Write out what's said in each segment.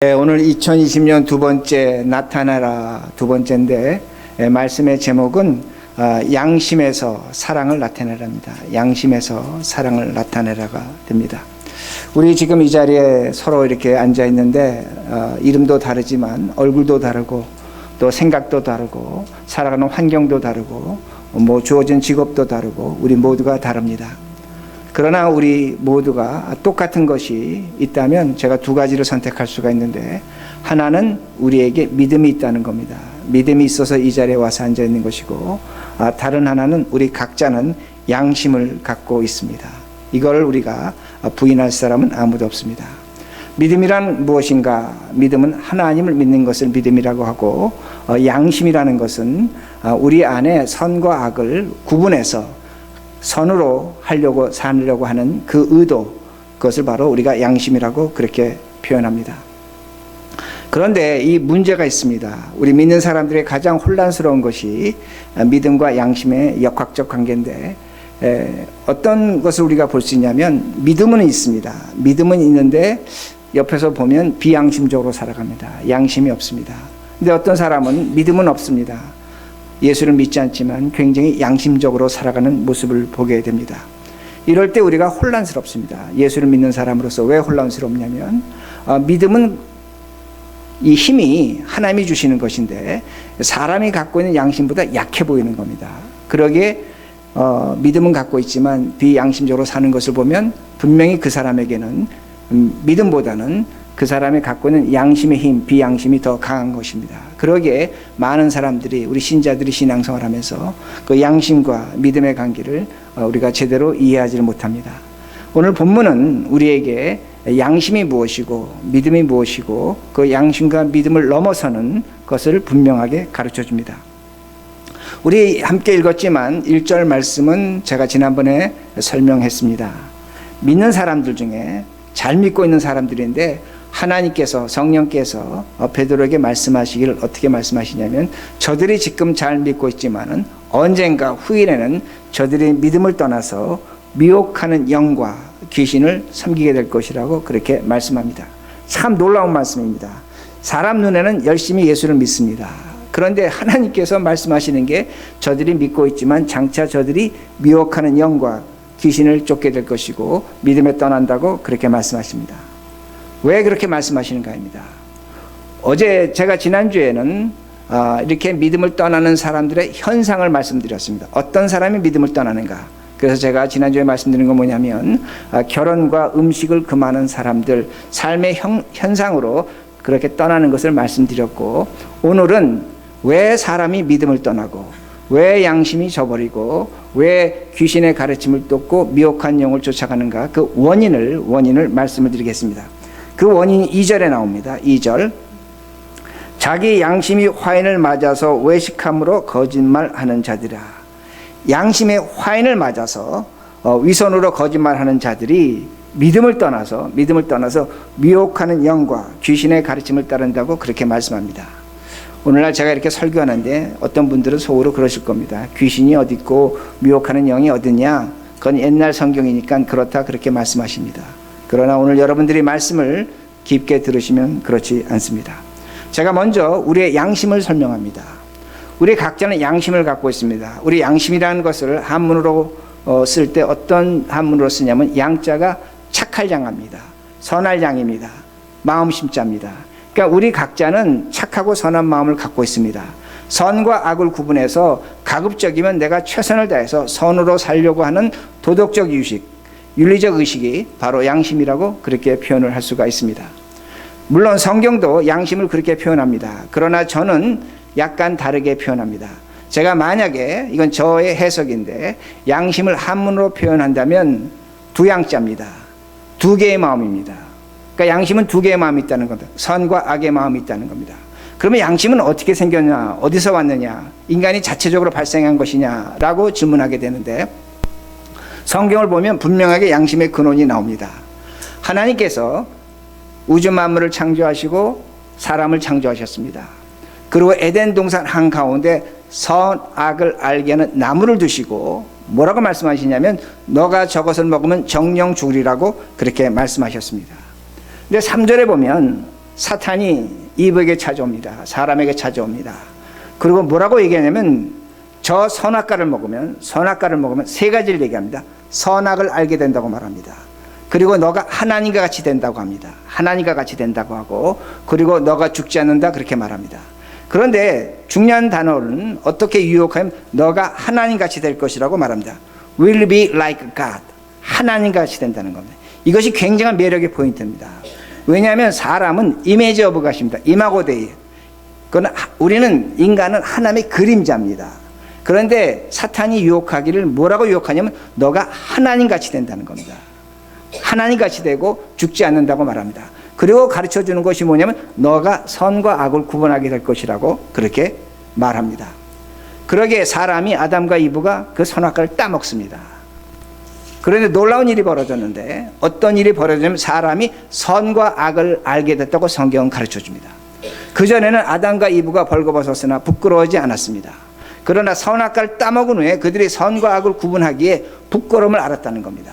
네, 오늘 2020년 두 번째 나타나라 두 번째인데 예, 말씀의 제목은 아, 양심에서 사랑을 나타내랍니다. 양심에서 사랑을 나타내라가 됩니다. 우리 지금 이 자리에 서로 이렇게 앉아 있는데 어, 이름도 다르지만 얼굴도 다르고 또 생각도 다르고 살아가는 환경도 다르고 뭐 주어진 직업도 다르고 우리 모두가 다릅니다. 그러나 우리 모두가 똑같은 것이 있다면 제가 두 가지를 선택할 수가 있는데 하나는 우리에게 믿음이 있다는 겁니다. 믿음이 있어서 이 자리에 와서 앉아 있는 것이고 아, 다른 하나는 우리 각자는 양심을 갖고 있습니다. 이걸 우리가 부인할 사람은 아무도 없습니다. 믿음이란 무엇인가? 믿음은 하나님을 믿는 것을 믿음이라고 하고 어, 양심이라는 것은 아, 우리 안에 선과 악을 구분해서 선으로 하려고 사려고 하는 그 의도 그것을 바로 우리가 양심이라고 그렇게 표현합니다. 그런데 이 문제가 있습니다. 우리 믿는 사람들의 가장 혼란스러운 것이 믿음과 양심의 역학적 관계인데 에, 어떤 것을 우리가 볼 수 있냐면 믿음은 있습니다. 믿음은 있는데 옆에서 보면 비양심적으로 살아갑니다. 양심이 없습니다. 근데 어떤 사람은 믿음은 없습니다. 예수를 믿지 않지만 굉장히 양심적으로 살아가는 모습을 보게 됩니다. 이럴 때 우리가 혼란스럽습니다. 예수를 믿는 사람으로서 왜 혼란스럽냐면 어, 믿음은 이 힘이 하나님이 주시는 것인데 사람이 갖고 있는 양심보다 약해 보이는 겁니다. 그러기에 어, 믿음은 갖고 있지만 비양심적으로 사는 것을 보면 분명히 그 사람에게는 음, 믿음보다는 그 사람이 갖고 있는 양심의 힘, 비양심이 더 강한 것입니다. 그러기에 많은 사람들이 우리 신자들이 신앙생활 하면서 그 양심과 믿음의 관계를 어, 우리가 제대로 이해하지를 못합니다. 오늘 본문은 우리에게 양심이 무엇이고 믿음이 무엇이고 그 양심과 믿음을 넘어서는 것을 분명하게 가르쳐 줍니다. 우리 함께 읽었지만 1절 말씀은 제가 지난번에 설명했습니다. 믿는 사람들 중에 잘 믿고 있는 사람들인데 하나님께서 성령께서 어, 베드로에게 말씀하시기를 어떻게 말씀하시냐면 저들이 지금 잘 믿고 있지만은 언젠가 후일에는 저들의 믿음을 떠나서 미혹하는 영과 귀신을 섬기게 될 것이라고 그렇게 말씀합니다. 참 놀라운 말씀입니다. 사람 눈에는 열심히 예수를 믿습니다. 그런데 하나님께서 말씀하시는 게 저들이 믿고 있지만 장차 저들이 미혹하는 영과 귀신을 쫓게 될 것이고 믿음에 떠난다고 그렇게 말씀하십니다. 왜 그렇게 말씀하시는가입니다. 어제 제가 지난주에는 아, 이렇게 믿음을 떠나는 사람들의 현상을 말씀드렸습니다. 어떤 사람이 믿음을 떠나는가? 그래서 제가 지난주에 말씀드린 건 뭐냐면 아, 결혼과 음식을 금하는 사람들 삶의 형, 현상으로 그렇게 떠나는 것을 말씀드렸고 오늘은 왜 사람이 믿음을 떠나고 왜 양심이 저버리고 왜 귀신의 가르침을 쫓고 미혹한 영을 쫓아가는가 그 원인을 원인을 말씀을 드리겠습니다. 그 원인이 2절에 나옵니다. 2절. 자기 양심이 화인을 맞아서 외식함으로 거짓말하는 자들아. 양심의 화인을 맞아서 어, 위선으로 거짓말하는 자들이 믿음을 떠나서 믿음을 떠나서 미혹하는 영과 귀신의 가르침을 따른다고 그렇게 말씀합니다. 오늘날 제가 이렇게 설교하는데 어떤 분들은 속으로 그러실 겁니다. 귀신이 어디 있고 미혹하는 영이 어디냐? 그건 옛날 성경이니까 그렇다 그렇게 말씀하십니다. 그러나 오늘 여러분들이 말씀을 깊게 들으시면 그렇지 않습니다. 제가 먼저 우리의 양심을 설명합니다. 우리 각자는 양심을 갖고 있습니다. 우리 양심이라는 것을 한문으로 어, 쓸때 어떤 한문으로 쓰냐면 양자가 착할 양합니다. 선할 양입니다. 마음심자입니다. 그러니까 우리 각자는 착하고 선한 마음을 갖고 있습니다. 선과 악을 구분해서 가급적이면 내가 최선을 다해서 선으로 살려고 하는 도덕적 유식, 윤리적 의식이 바로 양심이라고 그렇게 표현을 할 수가 있습니다. 물론 성경도 양심을 그렇게 표현합니다. 그러나 저는 약간 다르게 표현합니다. 제가 만약에 이건 저의 해석인데 양심을 한문으로 표현한다면 두 양자입니다. 두 개의 마음입니다. 그러니까 양심은 두 개의 마음이 있다는 겁니다. 선과 악의 마음이 있다는 겁니다. 그러면 양심은 어떻게 생겼냐? 어디서 왔느냐? 인간이 자체적으로 발생한 것이냐 라고 질문하게 되는데 성경을 보면 분명하게 양심의 근원이 나옵니다. 하나님께서 우주 만물을 창조하시고 사람을 창조하셨습니다. 그리고 에덴 동산 한 가운데 선악을 알게 하는 나무를 두시고 뭐라고 말씀하시냐면 너가 저것을 먹으면 정령 죽으리라고 그렇게 말씀하셨습니다. 근데 3절에 보면 사탄이 이브에게 찾아옵니다. 사람에게 찾아옵니다. 그리고 뭐라고 얘기하냐면 저 선악과를 먹으면 선악과를 먹으면 세 가지를 얘기합니다. 선악을 알게 된다고 말합니다. 그리고 너가 하나님과 같이 된다고 합니다. 하나님과 같이 된다고 하고 그리고 너가 죽지 않는다 그렇게 말합니다. 그런데 중요한 단어는 어떻게 유혹하면 너가 하나님 같이 될 것이라고 말합니다. will be like God. 하나님 같이 된다는 겁니다. 이것이 굉장한 매력의 포인트입니다. 왜냐하면 사람은 이미지 오브 갓입니다. 이마고데이. 그건 하- 우리는 인간은 하나님의 그림자입니다. 그런데 사탄이 유혹하기를 뭐라고 유혹하냐면 너가 하나님 같이 된다는 겁니다. 하나님 같이 되고 죽지 않는다고 말합니다. 그리고 가르쳐 주는 것이 뭐냐면 너가 선과 악을 구분하게 될 것이라고 그렇게 말합니다. 그러기에 사람이 아담과 이브가 그 선악과를 따먹습니다. 그런데 놀라운 일이 벌어졌는데 어떤 일이 벌어지면 사람이 선과 악을 알게 됐다고 성경은 가르쳐 줍니다. 그전에는 아담과 이브가 벌거벗었으나 부끄러워하지 않았습니다. 그러나 선악과를 따먹은 후에 그들이 선과 악을 구분하기에 부끄러움을 알았다는 겁니다.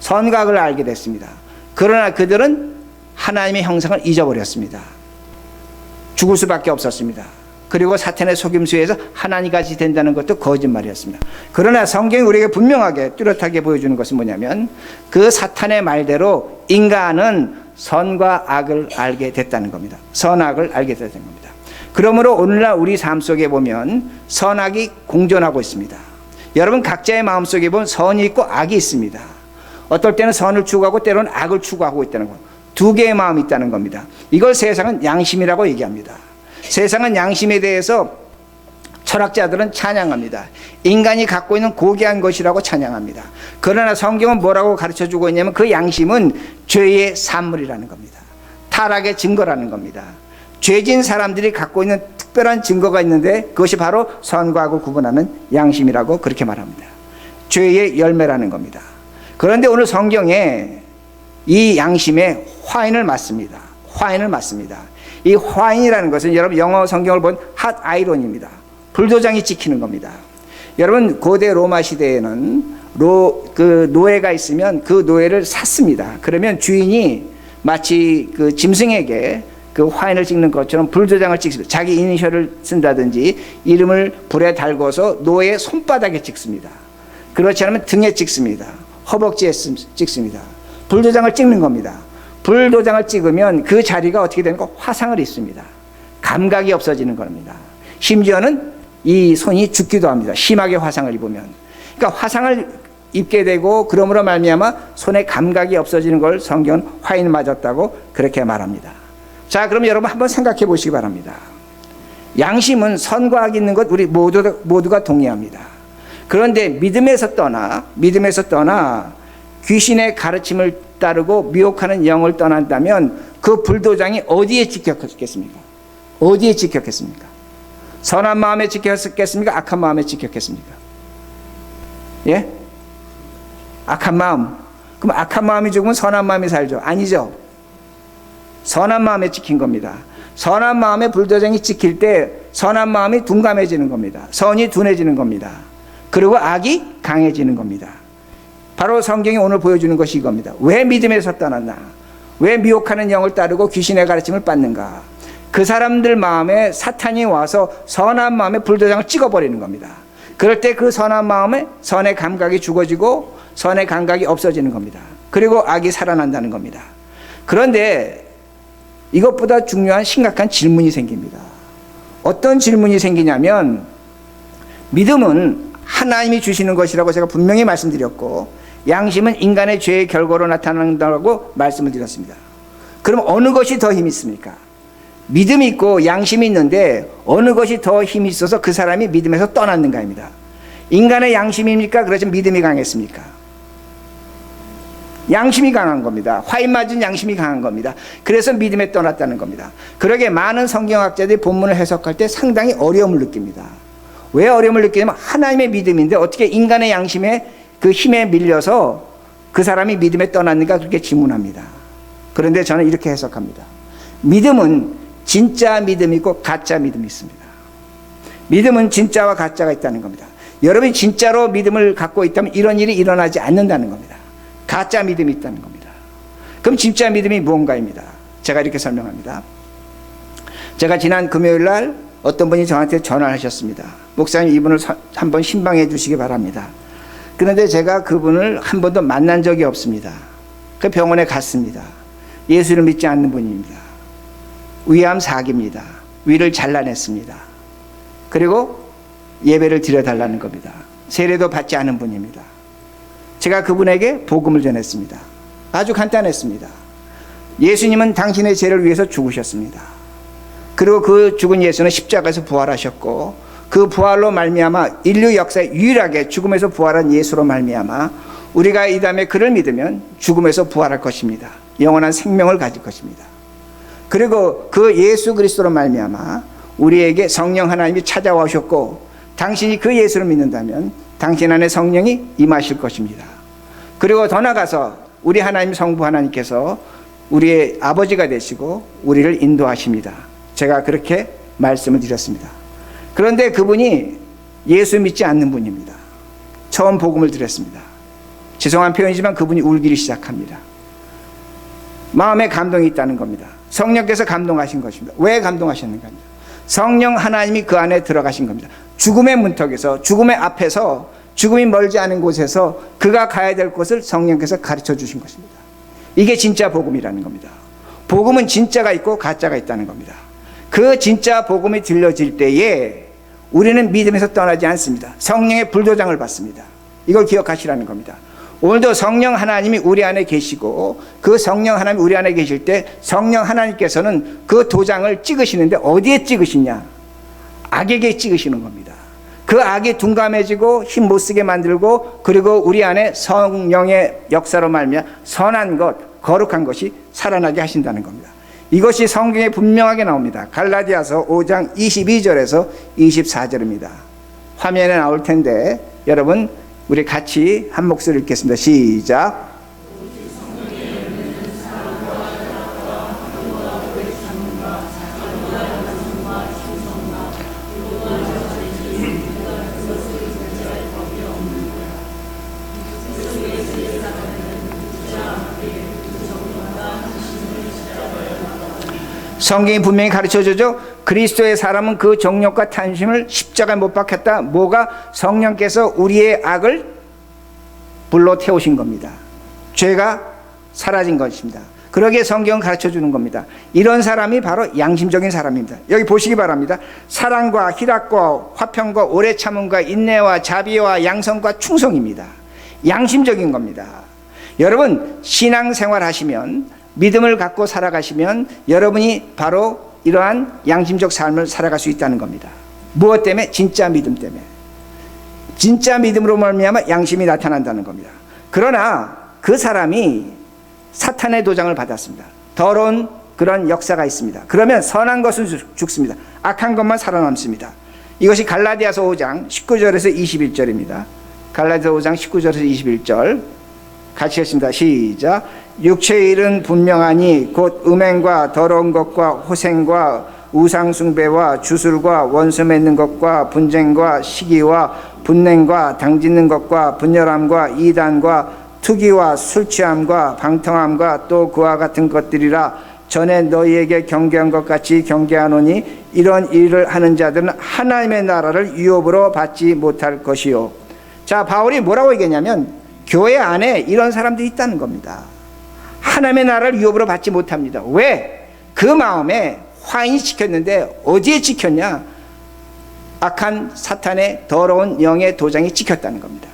선과 악을 알게 됐습니다. 그러나 그들은 하나님의 형상을 잊어버렸습니다. 죽을 수밖에 없었습니다. 그리고 사탄의 속임수에서 하나님같이 된다는 것도 거짓말이었습니다. 그러나 성경이 우리에게 분명하게 뚜렷하게 보여주는 것은 뭐냐면 그 사탄의 말대로 인간은 선과 악을 알게 됐다는 겁니다. 선악을 알게 됐다는 겁니다. 그러므로 오늘날 우리 삶 속에 보면 선악이 공존하고 있습니다. 여러분 각자의 마음 속에 보면 선이 있고 악이 있습니다. 어떨 때는 선을 추구하고 때로는 악을 추구하고 있다는 것. 두 개의 마음이 있다는 겁니다. 이걸 세상은 양심이라고 얘기합니다. 세상은 양심에 대해서 철학자들은 찬양합니다. 인간이 갖고 있는 고귀한 것이라고 찬양합니다. 그러나 성경은 뭐라고 가르쳐 주고 있냐면 그 양심은 죄의 산물이라는 겁니다. 타락의 증거라는 겁니다. 죄진 사람들이 갖고 있는 특별한 증거가 있는데 그것이 바로 선과 악을 구분하는 양심이라고 그렇게 말합니다. 죄의 열매라는 겁니다. 그런데 오늘 성경에 이 양심에 화인을 맞습니다. 화인을 맞습니다. 이 화인이라는 것은 여러분 영어 성경을 본 핫 아이론입니다. 불도장이 찍히는 겁니다. 여러분 고대 로마 시대에는 로, 그 노예가 있으면 그 노예를 샀습니다. 그러면 주인이 마치 그 짐승에게 그 화인을 찍는 것처럼 불도장을 찍습니다. 자기 이니셜을 쓴다든지 이름을 불에 달궈서 노예 손바닥에 찍습니다. 그렇지 않으면 등에 찍습니다. 허벅지에 쓰- 찍습니다. 불도장을 찍는 겁니다. 불도장을 찍으면 그 자리가 어떻게 되는 거 화상을 입습니다. 감각이 없어지는 겁니다. 심지어는 이 손이 죽기도 합니다. 심하게 화상을 입으면. 그러니까 화상을 입게 되고 그러므로 말미암아 손의 감각이 없어지는 걸 성경은 화인 맞았다고 그렇게 말합니다. 자, 그럼 여러분 한번 생각해 보시기 바랍니다. 양심은 선과 악 있는 것 우리 모두 모두가 동의합니다. 그런데 믿음에서 떠나 믿음에서 떠나 귀신의 가르침을 따르고 미혹하는 영을 떠난다면 그 불도장이 어디에 찍혔겠습니까? 어디에 찍혔겠습니까? 선한 마음에 찍혔겠습니까? 악한 마음에 찍혔겠습니까? 예? 악한 마음. 그럼 악한 마음이 죽으면 선한 마음이 살죠? 아니죠. 선한 마음에 찍힌 겁니다. 선한 마음에 불도장이 찍힐 때 선한 마음이 둔감해지는 겁니다. 선이 둔해지는 겁니다. 그리고 악이 강해지는 겁니다. 바로 성경이 오늘 보여주는 것이 이겁니다. 왜 믿음에서 떠났나? 왜 미혹하는 영을 따르고 귀신의 가르침을 받는가? 그 사람들 마음에 사탄이 와서 선한 마음에 불도장을 찍어버리는 겁니다. 그럴 때 그 선한 마음에 선의 감각이 죽어지고 선의 감각이 없어지는 겁니다. 그리고 악이 살아난다는 겁니다. 그런데 이것보다 중요한 심각한 질문이 생깁니다. 어떤 질문이 생기냐면 믿음은 하나님이 주시는 것이라고 제가 분명히 말씀드렸고 양심은 인간의 죄의 결과로 나타난다고 말씀을 드렸습니다. 그럼 어느 것이 더 힘이 있습니까? 믿음이 있고 양심이 있는데 어느 것이 더 힘이 있어서 그 사람이 믿음에서 떠났는가입니다. 인간의 양심입니까? 그렇지만 믿음이 강했습니까? 양심이 강한 겁니다. 화인 맞은 양심이 강한 겁니다. 그래서 믿음에 떠났다는 겁니다. 그러게 많은 성경학자들이 본문을 해석할 때 상당히 어려움을 느낍니다. 왜 어려움을 느끼냐면 하나님의 믿음인데 어떻게 인간의 양심에 그 힘에 밀려서 그 사람이 믿음에 떠났는가 그렇게 질문합니다. 그런데 저는 이렇게 해석합니다. 믿음은 진짜 믿음이 있고 가짜 믿음이 있습니다. 믿음은 진짜와 가짜가 있다는 겁니다. 여러분이 진짜로 믿음을 갖고 있다면 이런 일이 일어나지 않는다는 겁니다. 가짜 믿음이 있다는 겁니다. 그럼 진짜 믿음이 무언가입니다. 제가 이렇게 설명합니다. 제가 지난 금요일 날 어떤 분이 저한테 전화를 하셨습니다. 목사님 이분을 서- 한번 신방해 주시기 바랍니다. 그런데 제가 그분을 한 번도 만난 적이 없습니다. 그 병원에 갔습니다. 예수를 믿지 않는 분입니다. 위암 사기입니다. 위를 잘라냈습니다. 그리고 예배를 드려달라는 겁니다. 세례도 받지 않은 분입니다. 제가 그분에게 복음을 전했습니다. 아주 간단했습니다. 예수님은 당신의 죄를 위해서 죽으셨습니다. 그리고 그 죽은 예수는 십자가에서 부활하셨고 그 부활로 말미암아 인류 역사에 유일하게 죽음에서 부활한 예수로 말미암아 우리가 이 다음에 그를 믿으면 죽음에서 부활할 것입니다. 영원한 생명을 가질 것입니다. 그리고 그 예수 그리스도로 말미암아 우리에게 성령 하나님이 찾아와 오셨고 당신이 그 예수를 믿는다면 당신 안에 성령이 임하실 것입니다. 그리고 더 나가서 우리 하나님 성부 하나님께서 우리의 아버지가 되시고 우리를 인도하십니다. 제가 그렇게 말씀을 드렸습니다. 그런데 그분이 예수 믿지 않는 분입니다. 처음 복음을 드렸습니다. 죄송한 표현이지만 그분이 울기를 시작합니다. 마음에 감동이 있다는 겁니다. 성령께서 감동하신 것입니다. 왜 감동하셨는가? 성령 하나님이 그 안에 들어가신 겁니다. 죽음의 문턱에서 죽음의 앞에서 죽음이 멀지 않은 곳에서 그가 가야 될 곳을 성령께서 가르쳐 주신 것입니다. 이게 진짜 복음이라는 겁니다. 복음은 진짜가 있고 가짜가 있다는 겁니다. 그 진짜 복음이 들려질 때에 우리는 믿음에서 떠나지 않습니다. 성령의 불도장을 받습니다. 이걸 기억하시라는 겁니다. 오늘도 성령 하나님이 우리 안에 계시고 그 성령 하나님이 우리 안에 계실 때 성령 하나님께서는 그 도장을 찍으시는데 어디에 찍으시냐? 악에게 찍으시는 겁니다. 그 악이 둔감해지고 힘 못 쓰게 만들고 그리고 우리 안에 성령의 역사로 말미암아 선한 것, 거룩한 것이 살아나게 하신다는 겁니다. 이것이 성경에 분명하게 나옵니다. 갈라디아서 5장 22절에서 24절입니다. 화면에 나올 텐데 여러분 우리 같이 한 목소리 읽겠습니다. 시작. 성경이 분명히 가르쳐 주죠. 그리스도의 사람은 그 정욕과 탐심을 십자가에 못 박혔다. 뭐가 성령께서 우리의 악을 불로 태우신 겁니다. 죄가 사라진 것입니다. 그러기에 성경은 가르쳐 주는 겁니다. 이런 사람이 바로 양심적인 사람입니다. 여기 보시기 바랍니다. 사랑과 희락과 화평과 오래 참음과 인내와 자비와 양성과 충성입니다. 양심적인 겁니다. 여러분 신앙생활 하시면 믿음을 갖고 살아가시면 여러분이 바로 이러한 양심적 삶을 살아갈 수 있다는 겁니다. 무엇 때문에? 진짜 믿음 때문에. 진짜 믿음으로 말미암아 양심이 나타난다는 겁니다. 그러나 그 사람이 사탄의 도장을 받았습니다. 더러운 그런 역사가 있습니다. 그러면 선한 것은 죽- 죽습니다. 악한 것만 살아남습니다. 이것이 갈라디아서 5장 19절에서 21절입니다. 갈라디아서 5장 19절에서 21절 같이 했습니다. 시작. 육체의 일은 분명하니 곧 음행과 더러운 것과 호생과 우상숭배와 주술과 원수 맺는 것과 분쟁과 시기와 분냉과 당짓는 것과 분열함과 이단과 투기와 술취함과 방탕함과 또 그와 같은 것들이라 전에 너희에게 경계한 것 같이 경계하노니 이런 일을 하는 자들은 하나님의 나라를 유업으로 받지 못할 것이요. 자, 바울이 뭐라고 얘기했냐면 교회 안에 이런 사람들이 있다는 겁니다. 하나님의 나라를 유업으로 받지 못합니다. 왜? 그 마음에 화인이 찍혔는데 어디에 찍혔냐? 악한 사탄의 더러운 영의 도장이 찍혔다는 겁니다.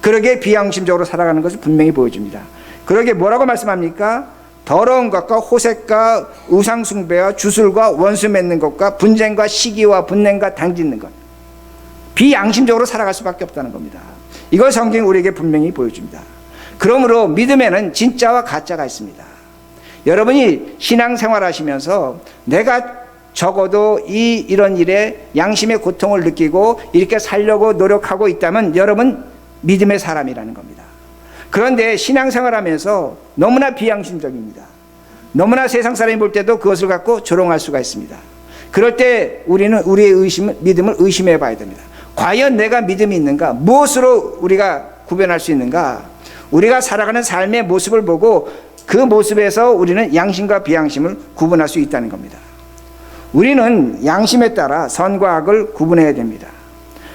그러게 비양심적으로 살아가는 것을 분명히 보여줍니다. 그러게 뭐라고 말씀합니까? 더러운 것과 호색과 우상숭배와 주술과 원수 맺는 것과 분쟁과 시기와 분냉과 당짓는 것. 비양심적으로 살아갈 수밖에 없다는 겁니다. 이걸 성경이 우리에게 분명히 보여줍니다. 그러므로 믿음에는 진짜와 가짜가 있습니다. 여러분이 신앙생활 하시면서 내가 적어도 이 이런 일에 양심의 고통을 느끼고 이렇게 살려고 노력하고 있다면 여러분 믿음의 사람이라는 겁니다. 그런데 신앙생활 하면서 너무나 비양심적입니다. 너무나 세상 사람이 볼 때도 그것을 갖고 조롱할 수가 있습니다. 그럴 때 우리는 우리의 의심, 믿음을 의심해 봐야 됩니다. 과연 내가 믿음이 있는가? 무엇으로 우리가 구별할 수 있는가? 우리가 살아가는 삶의 모습을 보고 그 모습에서 우리는 양심과 비양심을 구분할 수 있다는 겁니다. 우리는 양심에 따라 선과 악을 구분해야 됩니다.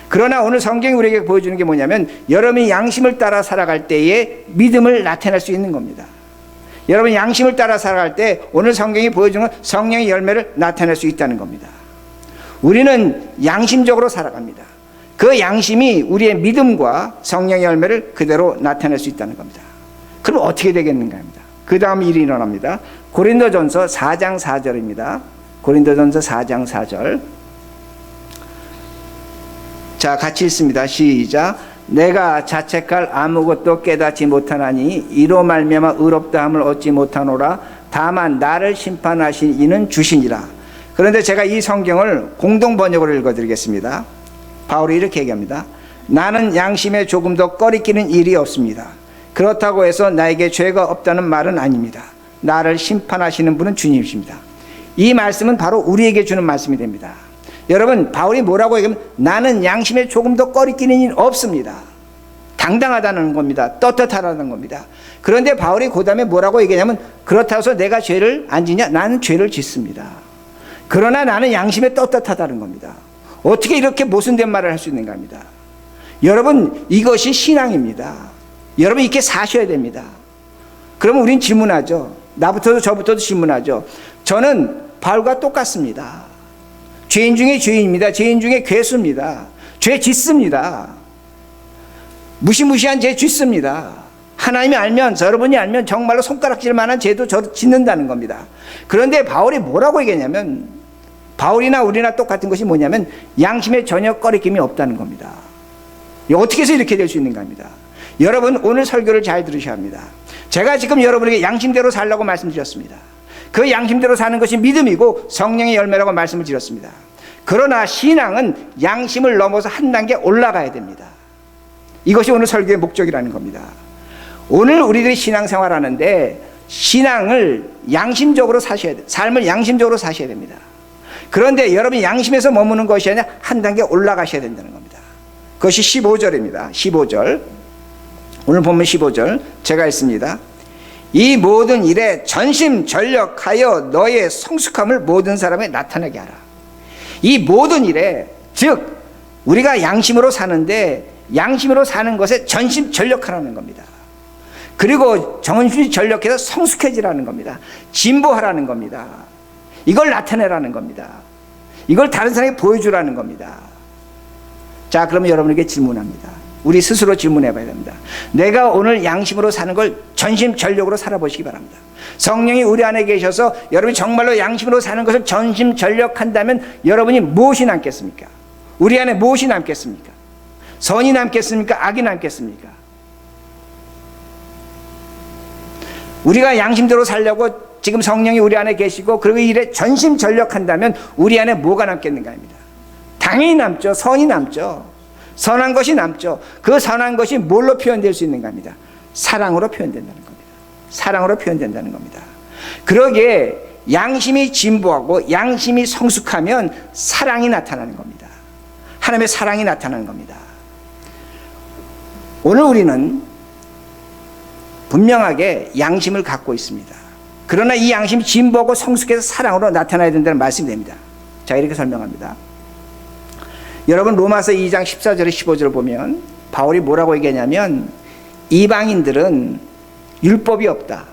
그러나 오늘 성경이 우리에게 보여주는 게 뭐냐면 여러분이 양심을 따라 살아갈 때에 믿음을 나타낼 수 있는 겁니다. 여러분 양심을 따라 살아갈 때 오늘 성경이 보여주는 건 성령의 열매를 나타낼 수 있다는 겁니다. 우리는 양심적으로 살아갑니다. 그 양심이 우리의 믿음과 성령의 열매를 그대로 나타낼 수 있다는 겁니다. 그럼 어떻게 되겠는가 합니다. 그 다음 일이 일어납니다. 고린도전서 4장 4절입니다. 고린도전서 4장 4절. 자, 같이 읽습니다. 시작. 내가 자책할 아무것도 깨닫지 못하나니 이로 말미암아 의롭다함을 얻지 못하노라. 다만 나를 심판하신 이는 주시니라. 그런데 제가 이 성경을 공동 번역으로 읽어 드리겠습니다. 바울이 이렇게 얘기합니다. 나는 양심에 조금 더 꺼리끼는 일이 없습니다. 그렇다고 해서 나에게 죄가 없다는 말은 아닙니다. 나를 심판하시는 분은 주님이십니다. 이 말씀은 바로 우리에게 주는 말씀이 됩니다. 여러분, 바울이 뭐라고 얘기하면 나는 양심에 조금 더 꺼리끼는 일 없습니다. 당당하다는 겁니다. 떳떳하다는 겁니다. 그런데 바울이 그 다음에 뭐라고 얘기하냐면 그렇다고 해서 내가 죄를 안 지냐? 나는 죄를 짓습니다. 그러나 나는 양심에 떳떳하다는 겁니다. 어떻게 이렇게 모순된 말을 할 수 있는가 합니다. 여러분, 이것이 신앙입니다. 여러분, 이렇게 사셔야 됩니다. 그러면 우린 질문하죠. 나부터도 저부터도 질문하죠. 저는 바울과 똑같습니다. 죄인 중에 죄인입니다. 죄인 중에 괴수입니다. 죄 짓습니다. 무시무시한 죄 짓습니다. 하나님이 알면, 여러분이 알면 정말로 손가락질 만한 죄도 저 짓는다는 겁니다. 그런데 바울이 뭐라고 얘기했냐면, 바울이나 우리나 똑같은 것이 뭐냐면, 양심에 전혀 꺼리낌이 없다는 겁니다. 어떻게 해서 이렇게 될 수 있는가 합니다. 여러분, 오늘 설교를 잘 들으셔야 합니다. 제가 지금 여러분에게 양심대로 살라고 말씀드렸습니다. 그 양심대로 사는 것이 믿음이고 성령의 열매라고 말씀을 드렸습니다. 그러나 신앙은 양심을 넘어서 한 단계 올라가야 됩니다. 이것이 오늘 설교의 목적이라는 겁니다. 오늘 우리들이 신앙생활 하는데 신앙을 양심적으로 사셔야 돼. 삶을 양심적으로 사셔야 됩니다. 그런데 여러분이 양심에서 머무는 것이 아니라 한 단계 올라가셔야 된다는 겁니다. 그것이 15절입니다. 15절. 오늘 보면 15절. 제가 읽습니다. 이 모든 일에 전심 전력하여 너의 성숙함을 모든 사람에 나타나게 하라. 이 모든 일에 즉 우리가 양심으로 사는데 양심으로 사는 것에 전심 전력하라는 겁니다. 그리고 전심 전력해서 성숙해지라는 겁니다. 진보하라는 겁니다. 이걸 나타내라는 겁니다. 이걸 다른 사람에게 보여주라는 겁니다. 자, 그러면 여러분에게 질문합니다. 우리 스스로 질문해 봐야 됩니다. 내가 오늘 양심으로 사는 걸 전심 전력으로 살아보시기 바랍니다. 성령이 우리 안에 계셔서 여러분이 정말로 양심으로 사는 것을 전심 전력한다면 여러분이 무엇이 남겠습니까? 우리 안에 무엇이 남겠습니까? 선이 남겠습니까? 악이 남겠습니까? 우리가 양심대로 살려고 지금 성령이 우리 안에 계시고 그리고 일에 전심 전력한다면 우리 안에 뭐가 남겠는가 합니다. 당연히 남죠. 선이 남죠. 선한 것이 남죠. 그 선한 것이 뭘로 표현될 수 있는가 합니다. 사랑으로 표현된다는 겁니다. 사랑으로 표현된다는 겁니다. 그러기에 양심이 진보하고 양심이 성숙하면 사랑이 나타나는 겁니다. 하나님의 사랑이 나타나는 겁니다. 오늘 우리는 분명하게 양심을 갖고 있습니다. 그러나 이 양심이 진보하고 성숙해서 사랑으로 나타나야 된다는 말씀이 됩니다. 자, 이렇게 설명합니다. 여러분 로마서 2장 14절 15절을 보면 바울이 뭐라고 얘기하냐면 이방인들은 율법이 없다.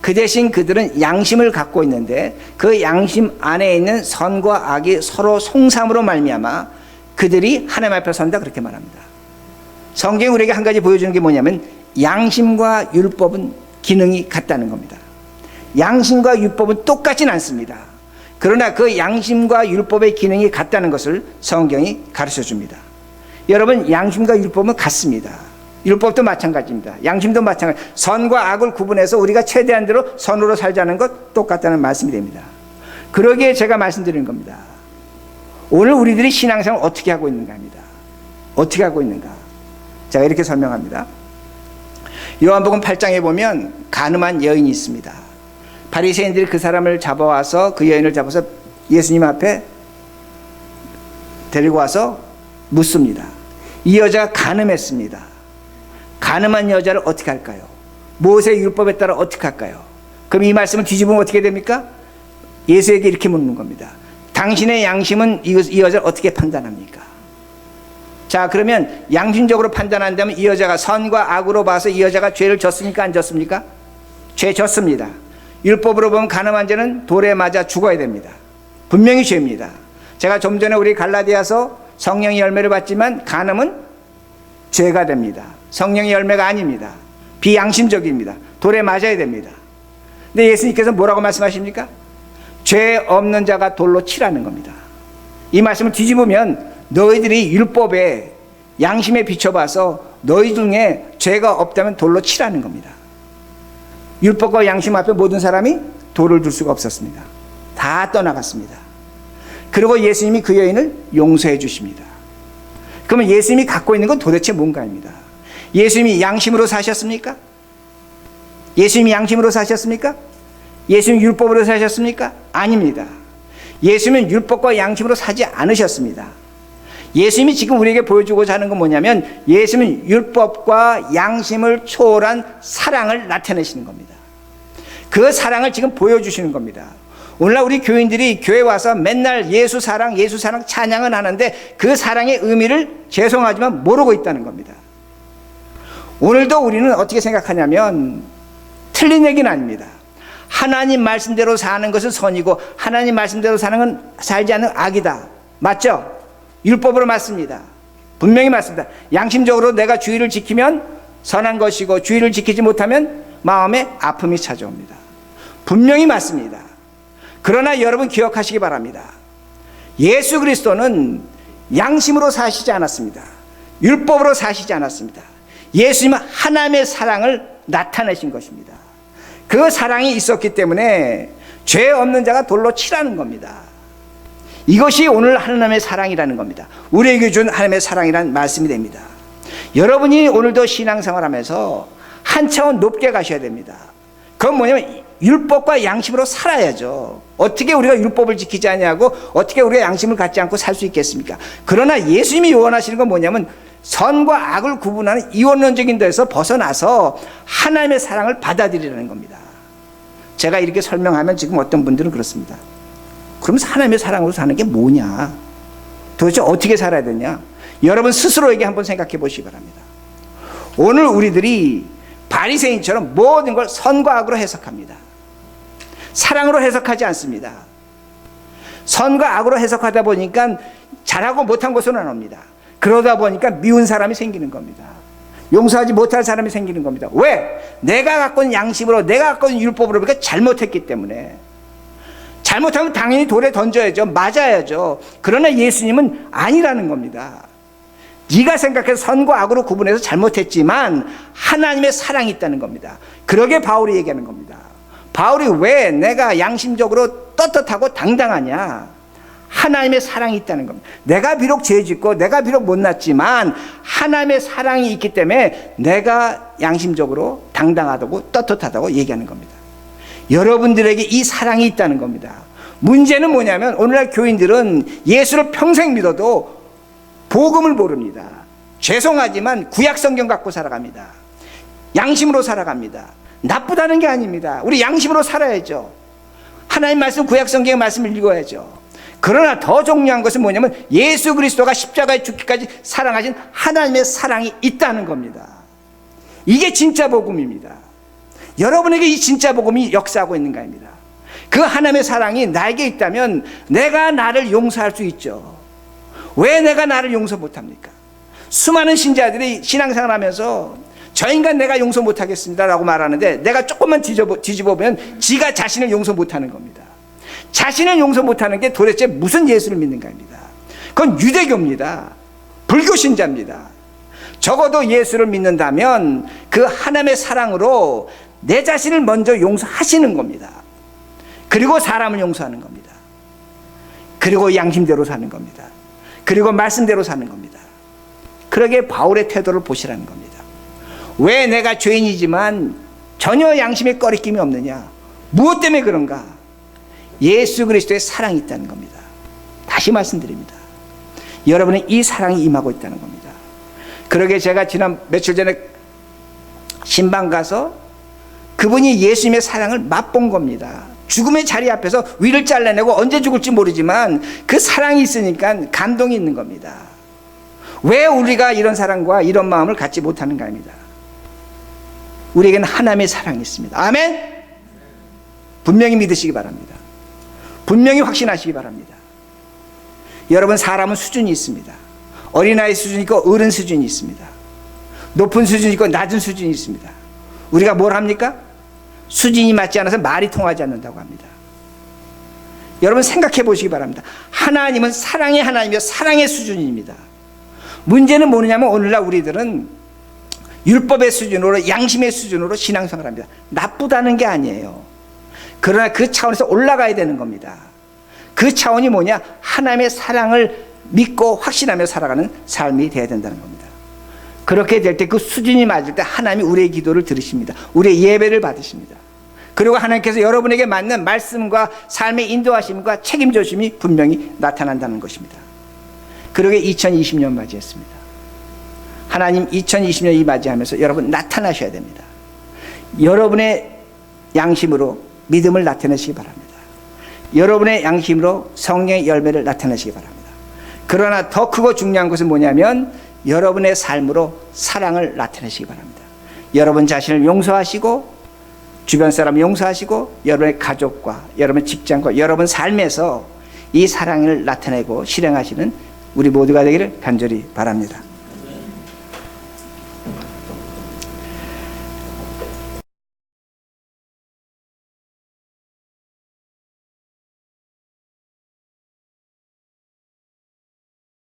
그 대신 그들은 양심을 갖고 있는데 그 양심 안에 있는 선과 악이 서로 송삼으로 말미암아 그들이 하나님 앞에 선다 그렇게 말합니다. 성경이 우리에게 한 가지 보여주는 게 뭐냐면 양심과 율법은 기능이 같다는 겁니다. 양심과 율법은 똑같진 않습니다. 그러나 그 양심과 율법의 기능이 같다는 것을 성경이 가르쳐 줍니다. 여러분, 양심과 율법은 같습니다. 율법도 마찬가지입니다. 양심도 마찬가지. 선과 악을 구분해서 우리가 최대한대로 선으로 살자는 것 똑같다는 말씀이 됩니다. 그러기에 제가 말씀드리는 겁니다. 오늘 우리들이 신앙생활 어떻게 하고 있는가 합니다. 어떻게 하고 있는가. 제가 이렇게 설명합니다. 요한복음 8장에 보면 가늠한 여인이 있습니다. 바리새인들이 그 사람을 잡아와서 그 여인을 잡아서 예수님 앞에 데리고 와서 묻습니다. 이 여자가 가늠했습니다. 가늠한 여자를 어떻게 할까요? 모세 율법에 따라 어떻게 할까요? 그럼 이 말씀을 뒤집으면 어떻게 됩니까? 예수에게 이렇게 묻는 겁니다. 당신의 양심은 이, 이 여자를 어떻게 판단합니까? 자, 그러면 양심적으로 판단한다면 이 여자가 선과 악으로 봐서 이 여자가 죄를 졌습니까? 안 졌습니까? 죄 졌습니다. 율법으로 보면 가늠한 자는 돌에 맞아 죽어야 됩니다. 분명히 죄입니다. 제가 좀 전에 우리 갈라디아서 성령의 열매를 받지만 간음은 죄가 됩니다. 성령의 열매가 아닙니다. 비양심적입니다. 돌에 맞아야 됩니다. 근데 예수님께서 뭐라고 말씀하십니까? 죄 없는 자가 돌로 치라는 겁니다. 이 말씀을 뒤집으면 너희들이 율법에 양심에 비춰봐서 너희 중에 죄가 없다면 돌로 치라는 겁니다. 율법과 양심 앞에 모든 사람이 돌을 둘 수가 없었습니다. 다 떠나갔습니다. 그리고 예수님이 그 여인을 용서해 주십니다. 그러면 예수님이 갖고 있는 건 도대체 뭔가입니다. 예수님이 양심으로 사셨습니까? 예수님이 양심으로 사셨습니까? 예수님 율법으로 사셨습니까? 아닙니다. 예수님은 율법과 양심으로 사지 않으셨습니다. 예수님이 지금 우리에게 보여주고자 하는 건 뭐냐면 예수님은 율법과 양심을 초월한 사랑을 나타내시는 겁니다. 그 사랑을 지금 보여주시는 겁니다. 오늘날 우리 교인들이 교회 와서 맨날 예수 사랑, 예수 사랑 찬양은 하는데 그 사랑의 의미를 죄송하지만 모르고 있다는 겁니다. 오늘도 우리는 어떻게 생각하냐면 틀린 얘기는 아닙니다. 하나님 말씀대로 사는 것은 선이고 하나님 말씀대로 사는 건 살지 않는 악이다. 맞죠? 율법으로 맞습니다. 분명히 맞습니다. 양심적으로 내가 주의를 지키면 선한 것이고 주의를 지키지 못하면 마음에 아픔이 찾아옵니다. 분명히 맞습니다. 그러나 여러분 기억하시기 바랍니다. 예수 그리스도는 양심으로 사시지 않았습니다. 율법으로 사시지 않았습니다. 예수님은 하나님의 사랑을 나타내신 것입니다. 그 사랑이 있었기 때문에 죄 없는 자가 돌로 치라는 겁니다. 이것이 오늘 하나님의 사랑이라는 겁니다. 우리에게 준 하나님의 사랑이라는 말씀이 됩니다. 여러분이 오늘도 신앙생활 하면서 한 차원 높게 가셔야 됩니다. 그건 뭐냐면 율법과 양심으로 살아야죠. 어떻게 우리가 율법을 지키지 않냐고 어떻게 우리가 양심을 갖지 않고 살 수 있겠습니까? 그러나 예수님이 요원하시는 건 뭐냐면 선과 악을 구분하는 이원론적인 데서 벗어나서 하나님의 사랑을 받아들이라는 겁니다. 제가 이렇게 설명하면 지금 어떤 분들은 그렇습니다. 그러면 하나님의 사랑으로 사는 게 뭐냐? 도대체 어떻게 살아야 되냐? 여러분 스스로에게 한번 생각해 보시기 바랍니다. 오늘 우리들이 바리새인처럼 모든 걸 선과 악으로 해석합니다. 사랑으로 해석하지 않습니다. 선과 악으로 해석하다 보니까 잘하고 못한 것은 안 옵니다. 그러다 보니까 미운 사람이 생기는 겁니다. 용서하지 못할 사람이 생기는 겁니다. 왜? 내가 갖고 있는 양심으로, 내가 갖고 있는 율법으로 그러니까 잘못했기 때문에. 잘못하면 당연히 돌에 던져야죠. 맞아야죠. 그러나 예수님은 아니라는 겁니다. 네가 생각해서 선과 악으로 구분해서 잘못했지만 하나님의 사랑이 있다는 겁니다. 그러게 바울이 얘기하는 겁니다. 바울이 왜 내가 양심적으로 떳떳하고 당당하냐? 하나님의 사랑이 있다는 겁니다. 내가 비록 죄 짓고 내가 비록 못났지만 하나님의 사랑이 있기 때문에 내가 양심적으로 당당하다고 떳떳하다고 얘기하는 겁니다. 여러분들에게 이 사랑이 있다는 겁니다. 문제는 뭐냐면 오늘날 교인들은 예수를 평생 믿어도 복음을 모릅니다. 죄송하지만 구약 성경 갖고 살아갑니다. 양심으로 살아갑니다. 나쁘다는 게 아닙니다. 우리 양심으로 살아야죠. 하나님 말씀 구약 성경의 말씀을 읽어야죠. 그러나 더 중요한 것은 뭐냐면 예수 그리스도가 십자가에 죽기까지 사랑하신 하나님의 사랑이 있다는 겁니다. 이게 진짜 복음입니다. 여러분에게 이 진짜 복음이 역사하고 있는 가 입니다. 그 하나님의 사랑이 나에게 있다면 내가 나를 용서할 수 있죠. 왜 내가 나를 용서 못합니까? 수많은 신자들이 신앙생활 하면서 저 인간 내가 용서 못하겠습니다 라고 말하는데 내가 조금만 뒤집어, 뒤집어보면 지가 자신을 용서 못하는 겁니다. 자신을 용서 못하는 게 도대체 무슨 예수를 믿는가입니다. 그건 유대교입니다. 불교 신자입니다. 적어도 예수를 믿는다면 그 하나님의 사랑으로 내 자신을 먼저 용서하시는 겁니다. 그리고 사람을 용서하는 겁니다. 그리고 양심대로 사는 겁니다. 그리고 말씀대로 사는 겁니다. 그러게 바울의 태도를 보시라는 겁니다. 왜 내가 죄인이지만 전혀 양심에 꺼리낌이 없느냐? 무엇 때문에 그런가? 예수 그리스도의 사랑이 있다는 겁니다. 다시 말씀드립니다. 여러분의 이 사랑이 임하고 있다는 겁니다. 그러게 제가 지난 며칠 전에 신방 가서 그분이 예수님의 사랑을 맛본 겁니다. 죽음의 자리 앞에서 위를 잘라내고 언제 죽을지 모르지만 그 사랑이 있으니까 감동이 있는 겁니다. 왜 우리가 이런 사랑과 이런 마음을 갖지 못하는가 합니다. 우리에게는 하나님의 사랑이 있습니다. 아멘? 분명히 믿으시기 바랍니다. 분명히 확신하시기 바랍니다. 여러분, 사람은 수준이 있습니다. 어린아이 수준이 있고 어른 수준이 있습니다. 높은 수준이 있고 낮은 수준이 있습니다. 우리가 뭘 합니까? 수준이 맞지 않아서 말이 통하지 않는다고 합니다. 여러분 생각해 보시기 바랍니다. 하나님은 사랑의 하나님이요 사랑의 수준입니다. 문제는 뭐냐면 오늘날 우리들은 율법의 수준으로 양심의 수준으로 신앙생활을 합니다. 나쁘다는 게 아니에요. 그러나 그 차원에서 올라가야 되는 겁니다. 그 차원이 뭐냐? 하나님의 사랑을 믿고 확신하며 살아가는 삶이 되어야 된다는 겁니다. 그렇게 될 때 그 수준이 맞을 때 하나님이 우리의 기도를 들으십니다. 우리의 예배를 받으십니다. 그리고 하나님께서 여러분에게 맞는 말씀과 삶의 인도하심과 책임져심이 분명히 나타난다는 것입니다. 그러게 2020년 맞이했습니다. 하나님 2020년 이 맞이하면서 여러분 나타나셔야 됩니다. 여러분의 양심으로 믿음을 나타내시기 바랍니다. 여러분의 양심으로 성령의 열매를 나타내시기 바랍니다. 그러나 더 크고 중요한 것은 뭐냐면 여러분의 삶으로 사랑을 나타내시기 바랍니다. 여러분 자신을 용서하시고 주변 사람 용서하시고 여러분의 가족과 여러분 직장과 여러분 삶에서 이 사랑을 나타내고 실행하시는 우리 모두가 되기를 간절히 바랍니다.